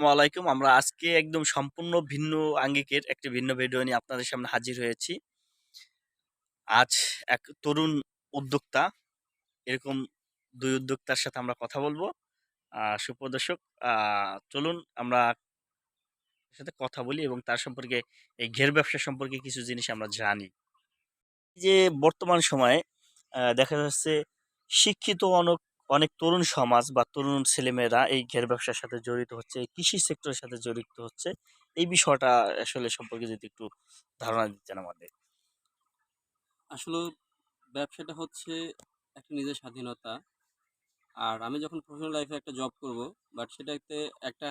আসসালামু আলাইকুম। আমরা আজকে একদম সম্পূর্ণ ভিন্ন আঙ্গিকের একটি ভিন্ন ভিডিও নিয়ে আপনাদের সামনে হাজির হয়েছি। আজ এক তরুণ উদ্যোক্তা, এরকম দুই উদ্যোক্তার সাথে আমরা কথা বলব। সুপ্রদর্শক চলুন আমরা সাথে কথা বলি এবং তার সম্পর্কে, এই ঘের ব্যবসা সম্পর্কে কিছু জিনিস আমরা জানি। যে বর্তমান সময়ে দেখা যাচ্ছে শিক্ষিত অনেক অনেক তরুণ সমাজ বা তরুণ ছেলেমেয়েরা এই ঘের ব্যবসার সাথে জড়িত হচ্ছে কৃষি সেক্টরের সাথে জড়িত হচ্ছে। এই বিষয়টা আসলে সম্পর্কে যদি একটু ধারণা দিতেন আমাদের। আসলে ব্যবসাটা হচ্ছে একটা নিজের স্বাধীনতা। আর আমি যখন প্রফেশনাল লাইফে একটা জব করব বাট সেটাতে একটা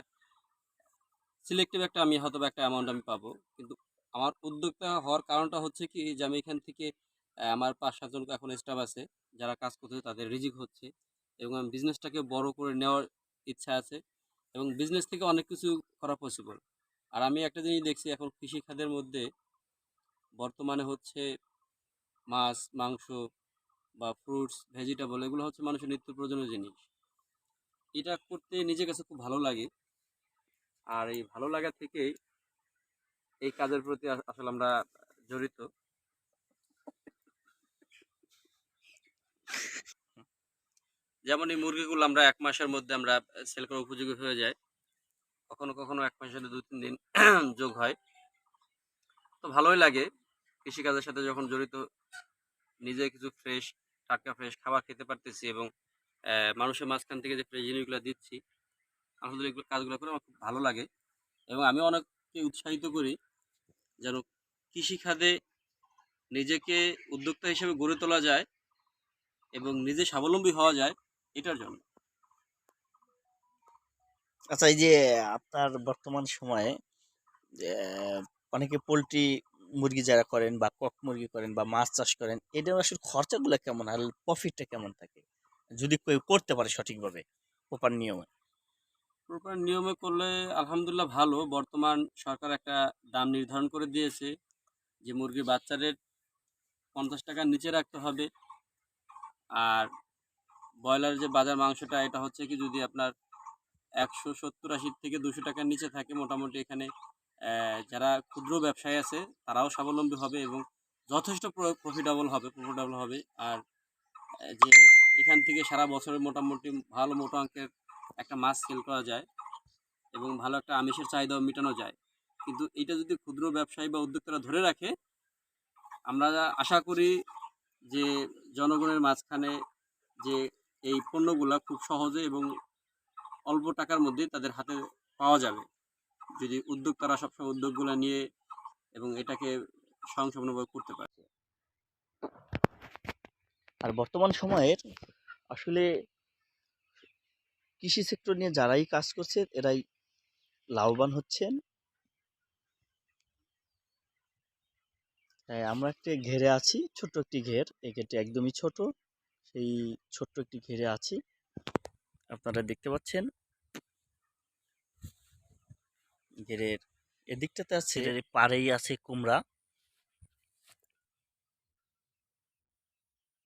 সিলেক্টিভ একটা আমি হয়তো একটা অ্যামাউন্ট আমি পাবো। কিন্তু আমার উদ্যোক্তা হওয়ার কারণটা হচ্ছে কি, যে আমি এখান থেকে আমার পাঁচ সাতজন এখন স্টাফ আছে, যারা কাজ করতেছে তাদের রিজিক হচ্ছে। এবং আমি বিজনেসটাকে বড় করে নেওয়ার ইচ্ছা আছে এবং বিজনেস থেকে অনেক কিছু করা পসিবল আর আমি একটা জিনিস দেখছি, এখন কৃষি খাতের মধ্যে বর্তমানে হচ্ছে মাছ, মাংস বা ফ্রুটস ভেজিটেবল এগুলো হচ্ছে মানুষের নিত্য প্রয়োজনীয় জিনিস। এটা করতে নিজের কাছে খুব ভালো লাগে। আর এই ভালো লাগা থেকেই এই কাজের প্রতি আসলে আমরা জড়িত। যেমন এই মুরগিগুলো আমরা এক মাসের মধ্যে আমরা সেল করা উপযোগী হয়ে যায়। কখনো কখনো এক মাসের দু তিন দিন যোগ হয়। তো ভালোই লাগে কৃষিকাজের সাথে যখন জড়িত। নিজে কিছু ফ্রেশ টাটকা ফ্রেশ খাবার খেতে পারতেছি এবং মানুষের মাঝখান থেকে যে ফ্রেশ জিনিসগুলো দিচ্ছি, আলহামদুলিল্লাহ কাজগুলো করে আমার খুব ভালো লাগে এবং আমি অনেককে উৎসাহিত করি যেন কৃষিখাতে নিজেকে উদ্যোক্তা হিসেবে গড়ে তোলা যায় এবং নিজে স্বাবলম্বী হওয়া যায়। এটার জন্য। আচ্ছা এই যে আপনার বর্তমান সময়ে অনেকে পোলট্রি মুরগি যারা করেন বা কক মুরগি করেন বা মাছ চাষ করেন এটার আসলে খরচাগুলো কেমন? আর প্রফিটটা কেমন থাকে? যদি কেউ করতে পারে সঠিকভাবে প্রপার নিয়মে। প্রপার নিয়মে করলে আলহামদুলিল্লাহ ভালো। বর্তমান সরকার একটা দাম নির্ধারণ করে দিয়েছে যে মুরগির বাচ্চাদের পঞ্চাশ টাকার নিচে রাখতে হবে। আর ব্রয়লার যে বাজার মাংসটা, এটা হচ্ছে কি যদি আপনার একশো সত্তর আশি থেকে দুশো টাকার নিচে থাকে মোটামুটি এখানে যারা ক্ষুদ্র ব্যবসায়ী আছে, তারাও স্বাবলম্বী হবে এবং যথেষ্ট প্রফিটেবল হবে প্রফিটেবল হবে। আর যে এখান থেকে সারা বছরে মোটামুটি ভালো মোটা অঙ্কের একটা মাছ সেল করা যায় এবং ভালো একটা আমিষের চাহিদাও মেটানো যায়। কিন্তু এটা যদি ক্ষুদ্র ব্যবসায়ী বা উদ্যোক্তারা ধরে রাখে, আমরা আশা করি যে জনগণের মাঝখানে যে এই পণ্যগুলা খুব সহজে এবং অল্প টাকার মধ্যে তাদের হাতে পাওয়া যাবে। যদি উদ্যোক্তারা সবসময় উদ্যোগগুলো নিয়ে এবং এটাকে স্বয়ংসম্পূর্ণভাবে করতে পারে। আর বর্তমান সময়ের আসলে কৃষি সেক্টর নিয়ে যারাই কাজ করছে, এরাই লাভবান হচ্ছেন। হ্যাঁ আমরা একটি ঘেরে আছি, ছোট্ট একটি ঘের। এই ঘেরটি একদমই ছোট। সেই ছোট্ট একটি ঘেরে আছি। আপনারা দেখতে পাচ্ছেন। ঘেরের এদিকটাতে আছে পাড়েই আছে কুমড়া।